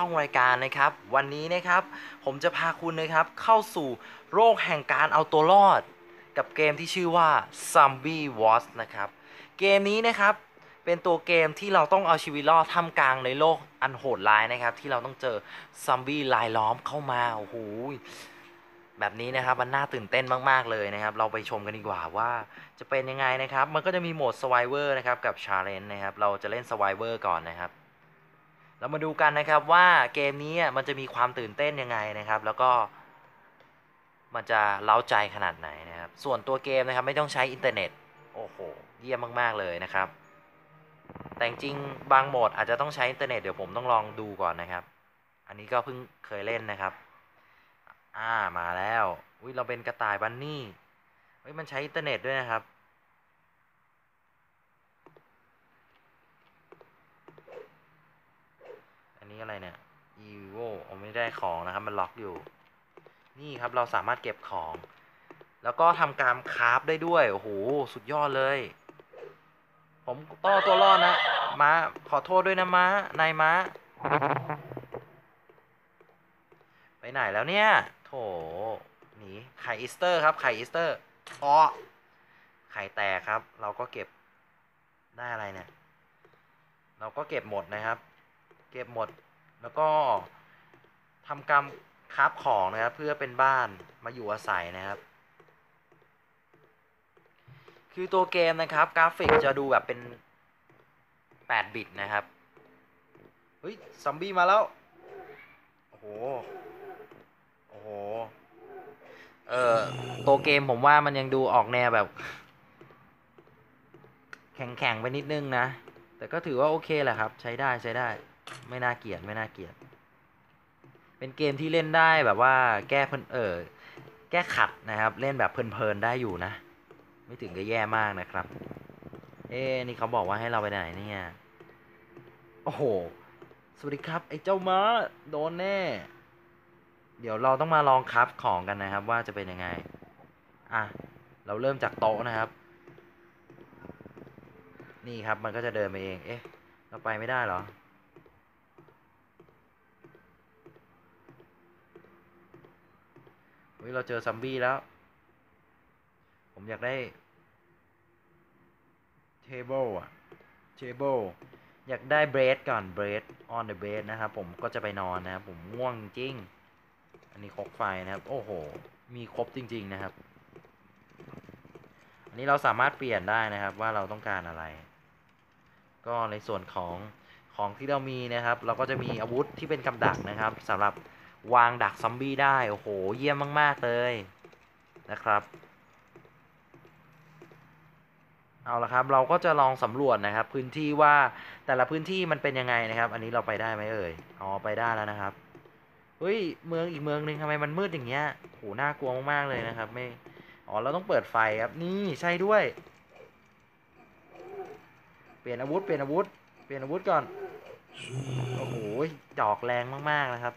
ช่องรายการนะครับ วันนี้นะครับผมจะพาคุณนะครับเข้าสู่โรคแห่งการเอาตัวรอด กับเกมที่ชื่อว่า Zombie Wars นะครับ เกมนี้นะครับเป็นตัวเกมที่เราต้องเอาชีวิตรอดท่ามกลางในโลกอันโหดร้ายนะครับ ที่เราต้องเจอซอมบี้ลายล้อมเข้ามาโอ้โหแบบนี้นะครับมันน่าตื่นเต้นมากๆเลยนะครับ เราไปชมกันดีกว่าว่าจะเป็นยังไงนะครับ มันก็จะมีโหมด Survivor นะครับกับ Challenge นะครับ เราจะเล่น Survivor ก่อนนะครับ เรามาดูกันนะครับว่าเกมนี้มันจะมีความตื่นเต้นยังไงนะครับ แล้วก็ มันจะเล้าใจขนาดไหนนะครับ ส่วนตัวเกมนะครับไม่ต้องใช้อินเทอร์เน็ต โอ้โห เยี่ยมมากๆเลยนะครับ แต่จริงบางโหมดอาจจะต้องใช้อินเทอร์เน็ตเดี๋ยวผมต้องลองดูก่อนนะครับ อันนี้ก็เพิ่งเคยเล่นนะครับ อ่ามาแล้ว อุ้ยเราเป็นกระต่ายบันนี่เฮ้ยมันใช้อินเทอร์เน็ตด้วยนะครับ นี้อะไรเนี่ย evo ผมไม่ได้ของนะครับ มันล็อกอยู่ นี่ครับเราสามารถเก็บของ แล้วก็ทำการคราฟได้ด้วย โอ้โห สุดยอดเลย ผมต้อตัวรอดนะ ม้า ขอโทษด้วยนะม้า นายม้า ไปไหนแล้วเนี่ย โถ หนี ไข่อีสเตอร์ครับ ไข่อีสเตอร์อ๋อไข่แตกครับ เราก็เก็บได้อะไรเนี่ย เราก็เก็บหมดนะครับ เก็บหมด แล้วก็ทำกรรมคราฟของนะครับ เพื่อเป็นบ้านมาอยู่อาศัยนะครับ คือตัวเกมนะครับ กราฟิกจะดูแบบเป็น 8 บิตนะครับ เฮ้ยซอมบี้มาแล้ว โอ้โห โอ้โห เออตัวเกมผมว่ามันยังดูออกแนวแบบ แข็งๆ ไปนิดนึงนะ แต่ก็ถือว่าโอเคแหละครับ ใช้ได้ใช้ได้ ไม่น่าเกลียดไม่น่าเกลียด เป็นเกมที่เล่นได้แบบว่าแก้เพลินเออแก้ขัดนะครับ เล่นแบบเพลินๆได้อยู่นะ ไม่ถึงกับแย่มากนะครับ เอ๊นี่เขาบอกว่าให้เราไปไหนเนี่ยโอ้โห สวัสดีครับ ไอ้เจ้าม้าโดนแน่ เดี๋ยวเราต้องมาลองคับของกันนะครับ ว่าจะเป็นยังไง อะ เราเริ่มจากโต๊ะนะครับ นี่ครับมันก็จะเดินไปเอง เอ๊ะ เราไปไม่ได้เหรอ เฮ้ยเราเจอซัมบี้แล้ว ผมอยากได้ table อะ table อยากได้ bread ก่อน bread on the bed นะครับผมก็จะไปนอนนะครับผมง่วงจริง อันนี้ครกไฟนะครับ โอ้โห มีครบจริง ๆนะครับ อันนี้เราสามารถเปลี่ยนได้นะครับว่าเราต้องการอะไร ก็ในส่วนของของที่เรามีนะครับ เราก็จะมีอาวุธที่เป็นกำดักนะครับสำหรับ วางดักซอมบี้ได้ โอ้โห เยี่ยมมาก ๆ เลยนะครับ เอาละครับ เราก็จะลองสำรวจนะครับ พื้นที่ว่าแต่ละพื้นที่มันเป็นยังไงนะครับ อันนี้เราไปได้ไหมเอ่ย อ๋อ ไปได้แล้วนะครับ เฮ้ย เมืองอีกเมืองหนึ่งทำไมมันมืดอย่างเงี้ยโห น่ากลัวมาก ๆ เลยนะครับ ไม่ อ๋อ เราต้องเปิดไฟครับ นี่ใช่ด้วย เปลี่ยนอาวุธ เปลี่ยนอาวุธ เปลี่ยนอาวุธก่อน โอ้โหจอกแรงมาก ๆ นะครับ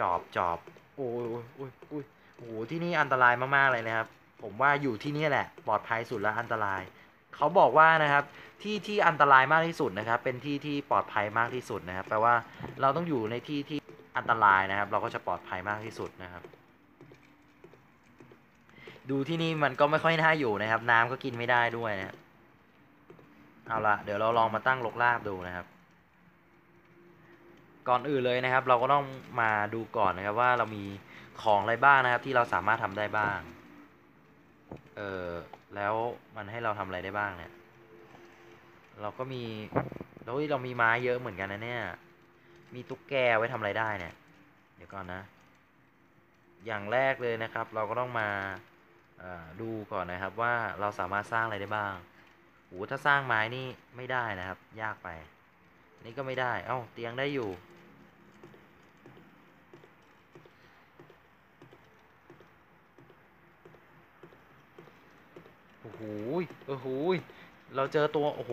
จอบจอบโอ้ยโอ้ยโอ้ยโอ้โหที่นี่อันตรายมากๆเลยนะครับ ผมว่าอยู่ที่นี่แหละ ปลอดภัยสุดและอันตราย เขาบอกว่านะครับ ที่ที่อันตรายมากที่สุดนะครับ เป็นที่ที่ปลอดภัยมากที่สุดนะครับแปลว่าเราต้องอยู่ในที่ที่อันตรายนะครับ เราก็จะปลอดภัยมากที่สุดนะครับ ดูที่นี่มันก็ไม่ค่อยน่าอยู่นะครับ น้ำก็กินไม่ได้ด้วยนะครับเอาละเดี๋ยวเราลองมาตั้งลกลาบดูนะครับ ก่อนอื่นเลยนะครับ เราก็ต้องมาดูก่อนนะครับว่าเรามีของอะไรบ้างนะครับ ที่เราสามารถทำได้บ้าง เออแล้วมันให้เราทำอะไรได้บ้างเนี่ย เราก็มีแล้วเรามีไม้เยอะเหมือนกันนะเนี่ย มีตุ๊กแกไว้ทำอะไรได้เนี่ย เดี๋ยวก่อนนะ อย่างแรกเลยนะครับ เราก็ต้องมาดูก่อนนะครับว่าเราสามารถสร้างอะไรได้บ้างโหถ้าสร้างไม้นี่ไม่ได้นะครับ ยากไป นี่ก็ไม่ได้ เอ้า เตียงได้อยู่ โอ้โหโอ้โหเราเจอตัวโอ้โห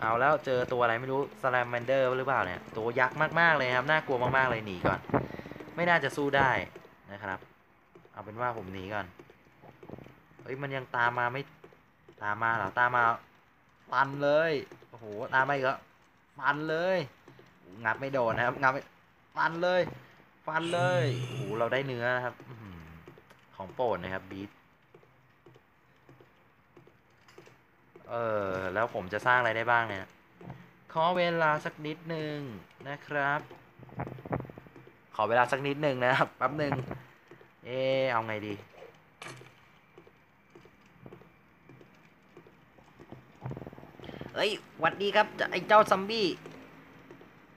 เอาแล้วเจอตัวอะไรไม่รู้สแลมแมนเดอร์หรือเปล่าเนี่ย ตัวยักษ์มากๆเลยครับ น่ากลัวมากๆเลยหนีก่อน ไม่น่าจะสู้ได้นะครับ เอาเป็นว่าผมหนีก่อน เฮ้ยมันยังตามมาไม่ตามมาเหรอตามมาฟันเลย โอ้โหตามมาอีกแล้วฟันเลย งับไม่โดนนะครับ งับไม่ฟันเลย ฟันเลย โอ้โหเราได้เนื้อนะครับ ของโปรดนะครับบีท เออ แล้วผมจะสร้างอะไรได้บ้างเนี่ย ขอเวลาสักนิดหนึ่งนะครับ ขอเวลาสักนิดหนึ่งนะครับ แป๊บหนึ่งเอะเอาไงดีเอ้ยหวัดดีครับไอ้เจ้าซัมบี้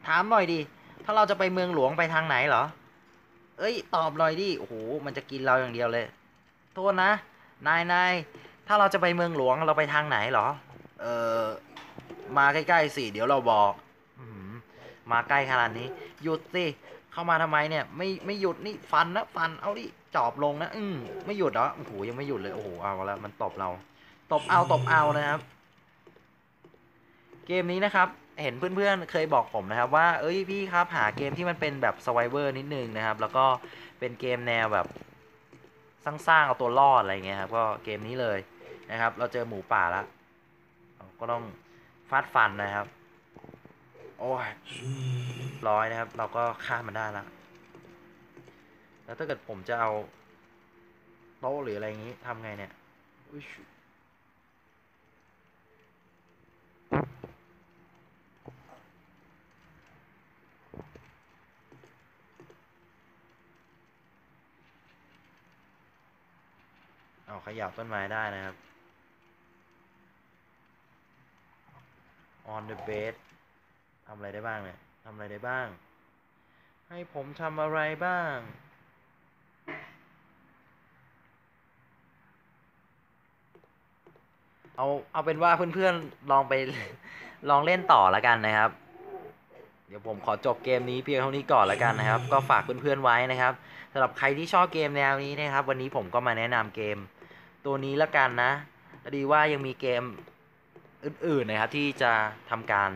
ถามหน่อยดิ ถ้าเราจะไปเมืองหลวงไปทางไหนเหรอ เอ้ย ตอบหน่อยดิ โอ้โห มันจะกินเราอย่างเดียวเลย โทษนะ นายนาย ถ้าเราจะไปเมืองหลวงเราไปทางไหนเหรอ เออมาใกล้ๆสิเดี๋ยวเราบอกมาใกล้ขนาดนี้ หยุดสิ เข้ามาทำไมเนี่ย ไม่ไม่หยุดนี่ฟันนะฟันเอาดิจอบลงนะ อืมไม่หยุดเหรอโอ้โหยังไม่หยุดเลยโอ้โหเอาแล้วมันตบเรา ตบเอาตบเอานะครับ เกมนี้นะครับ เห็นเพื่อนๆเคยบอกผมนะครับ ว่า เอ้ยพี่ครับหาเกมที่มันเป็นแบบสไวเวอร์นิดนึงนะครับ แล้วก็เป็นเกมแนวแบบสร้างๆเอาตัวรอดอะไรเงี้ยครับก็เกมนี้เลย นะครับ เราเจอหมูป่าแล้วก็ต้องฟาดฟันนะครับ โอ้ยร้อยนะครับ เราก็ฆ่ามันได้แล้วแล้วถ้าเกิดผมจะเอาโต๊ะหรืออะไรอย่างนี้ทำไงเนี่ยเอาขยับต้นไม้ได้นะครับ on the bed ทำอะไรได้บ้างเนี่ยทำอะไรได้บ้าง ให้ผมทำอะไรบ้าง เอาเอาเป็นว่าเพื่อนๆลองไปลองเล่นต่อแล้วกันนะครับ เดี๋ยวผมขอจบเกมนี้เพียงเท่านี้ก่อนแล้วกันนะครับ ก็ฝากเพื่อนๆไว้นะครับสำหรับใครที่ชอบเกมแนวนี้นะครับ วันนี้ผมก็มาแนะนำเกมตัวนี้แล้วกันนะอดีว่ายังมีเกม อื่นๆนะครับที่จะทำการ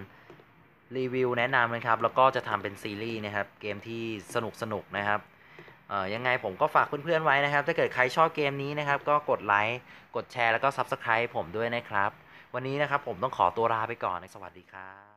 รีวิวแนะนำนะครับ แล้วก็จะทำเป็นซีรีส์นะครับ เกมที่สนุกๆนะครับเอ่อยังไงผมก็ฝากเพื่อนๆไว้นะครับ ถ้าเกิดใครชอบเกมนี้นะครับ ก็กดไลค์ กดแชร์แล้วก็ Subscribe ผมด้วยนะครับ วันนี้นะครับผมต้องขอตัวลาไปก่อนนะสวัสดีครับ